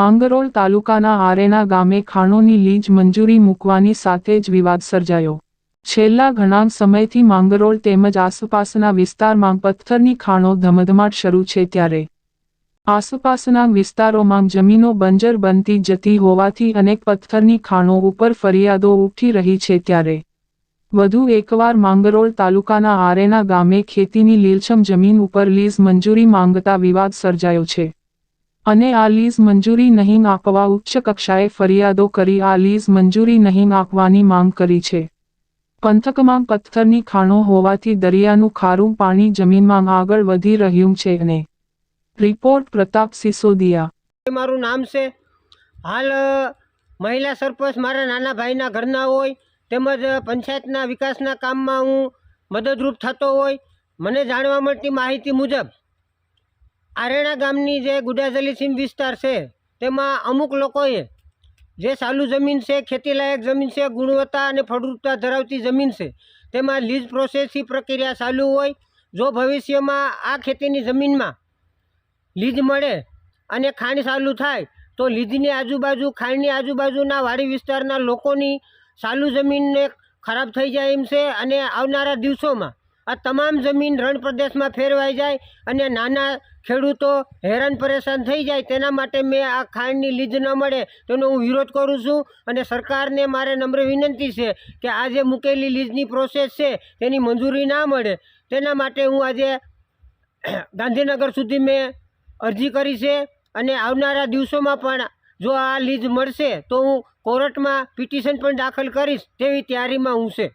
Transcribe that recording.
માંગરોળ તાલુકાના આરેના ગામે ખાણોની લીજ મંજૂરી મૂકવાની સાથે જ વિવાદ સર્જાયો. છેલ્લા ઘણા સમયથી માંગરોળ તેમજ આસપાસના વિસ્તારમાં પથ્થરની ખાણો ધમધમાટ શરૂ છે ત્યારે આસપાસના વિસ્તારોમાં જમીનો બંજર બનતી જતી હોવાથી અનેક પથ્થરની ખાણો ઉપર ફરિયાદો ઉઠી રહી છે ત્યારે વધુ એકવાર માંગરોળ તાલુકાના આરેના ગામે ખેતીની લીલછમ જમીન ઉપર લીઝ મંજૂરી માંગતા વિવાદ સર્જાયો છે. અને આ લીઝ મંજૂરી નહીં આપવા ઉચ્ચ કક્ષાએ ફરિયાદો કરી આ લીઝ મંજૂરી નહીં આપવાની માંગ કરી છે. પંથકમાં પથ્થરની ખાણો હોવાથી દરિયાનું ખારું પાણી જમીનમાં આગળ વધી રહ્યું છે અને રિપોર્ટ પ્રતાપ સિસોદિયા. મારું નામ છે. હાલ મહિલા સરપંચ મારા નાના ભાઈના ઘરના હોય તેમજ પંચાયતના વિકાસના કામમાં હું મદદરૂપ થતો હોય. મને જાણવા મળતી માહિતી મુજબ આરેણા ગામની જે ગુડાજલી સીમ વિસ્તાર છે, તેમાં અમુક લોકોએ જે સાલું જમીન છે, ખેતીલાયક જમીન છે, ગુણવત્તા અને ફળદ્રુપતા ધરાવતી જમીન છે, તેમાં લીઝ પ્રોસેસની પ્રક્રિયા ચાલુ હોય, જો ભવિષ્યમાં આ ખેતીની જમીનમાં લીજ મળે અને ખાણ ચાલુ થાય, તો લીઝની આજુબાજુ ખાણની આજુબાજુના વાડી વિસ્તારના લોકોની ચાલુ જમીનને ખરાબ થઈ જાય એમ છે અને આવનારા દિવસોમાં આ તમામ જમીન રણ પ્રદેશમાં ફેરવાઈ જાય અને નાના ખેડૂતો હેરાન પરેશાન થઈ જાય તેના માટે મેં આ ખાંડની લીજ ન મળે તેનો હું વિરોધ કરું છું અને સરકારને મારે નમ્ર વિનંતી છે કે આ જે મૂકેલી લીજની પ્રોસેસ છે તેની મંજૂરી ના મળે. તેના માટે હું આજે ગાંધીનગર સુધી મેં અરજી કરી છે અને આવનારા દિવસોમાં પણ જો આ લીજ મળશે તો હું કોર્ટમાં પિટિશન પણ દાખલ કરીશ તેવી તૈયારીમાં હું છે.